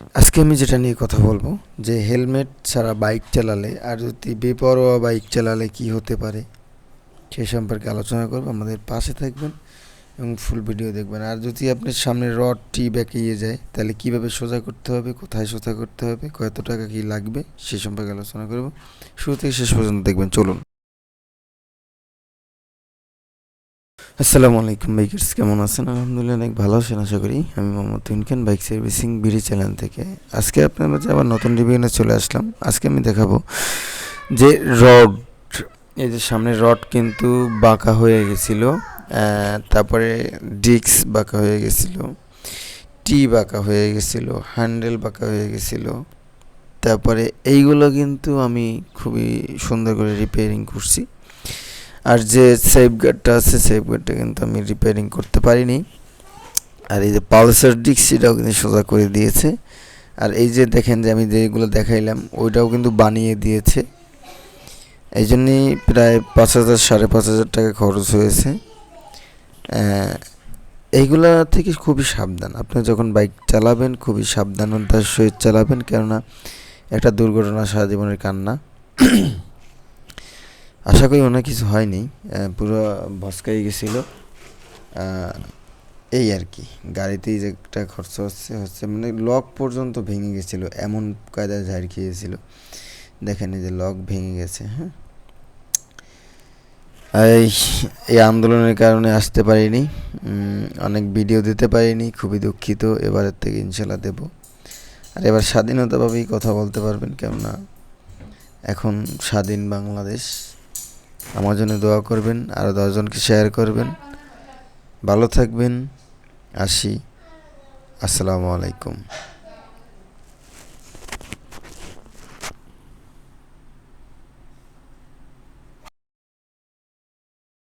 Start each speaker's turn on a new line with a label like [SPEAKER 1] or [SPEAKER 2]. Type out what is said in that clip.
[SPEAKER 1] আজকে আমি যেটা নিয়ে কথা বলব, যে হেলমেট ছাড়া বাইক চালালে আর যদি বেপরোয়া বাইক চালালে কি হতে পারে, সে সম্পর্কে আলোচনা করব। আমাদের পাশে থাকবেন এবং ফুল ভিডিও দেখবেন। আর যদি আপনার সামনে রড রডটি বেঁকিয়ে যায়, তাহলে কীভাবে সোজা করতে হবে, কোথায় সোজা করতে হবে, কত টাকা কি লাগবে, সে সম্পর্কে আলোচনা করব। শুরু থেকে শেষ পর্যন্ত দেখবেন, চলুন। আসসালামু আলাইকুম বাইকার্স কেমন আছেন? আলহামদুলিল্লাহ অনেক ভালো আছেন, আশা করি। আমি Mohammad Tuin Khan bike servicing BD channel থেকে। আজকে আপনার মাঝে আবার নতুন রিভিউ নিয়ে চলে আসলাম। আজকে আমি দেখাবো যে রড এই যে সামনে রড কিন্তু বাঁকা হয়ে গেছিল তারপরে ডিক্স বাঁকা হয়ে গেছিল টি বাঁকা হয়ে গেছিল হ্যান্ডেল বাঁকা হয়ে গেছিল। তারপরে এইগুলো কিন্তু আমি খুবই সুন্দর করে রিপেয়ারিং করছি। আর যে সেফ গার্ডটা আছে সেফ গার্ডটা কিন্তু আমি রিপেয়ারিং করতে পারিনি। আর এই যে পালসার ডিক্স সেটাও কিন্তু সোজা করে দিয়েছে। আর এই যে দেখেন যে আমি যেগুলো দেখাইলাম, ওইটাও কিন্তু বানিয়ে দিয়েছে। এই জন্যই প্রায় পাঁচ হাজার, সাড়ে পাঁচ হাজার টাকা খরচ হয়েছে। এইগুলা থেকে খুবই সাবধান। আপনি যখন বাইক চালাবেন, খুবই সাবধানতার সহিত চালাবেন। কেননা, একটা দুর্ঘটনা সারা জীবনের কান্না। আশা করি অনেক কিছু হয়নি পুরো ভস্কাই গেছিল। এই আর কি, গাড়িতেই যে একটা খরচ হচ্ছে হচ্ছে মানে লক পর্যন্ত ভেঙে গেছিল, এমন কায়দায় ঝাড় খেয়েছিল। দেখেন যে লক ভেঙে গেছে হ্যাঁ। এই এই আন্দোলনের কারণে আসতে পারিনি অনেক ভিডিও দিতে পারিনি, খুবই দুঃখিত, এবারের থেকে ইনশাল্লাহ দেব। আর এবার স্বাধীনতাভাবেই কথা বলতে পারবেন, কেননা এখন স্বাধীন বাংলাদেশ। আমার জন্য দোয়া করবেন আরও দশজনকে শেয়ার করবেন। ভালো থাকবেন। আসি। আসসালামু আলাইকুম।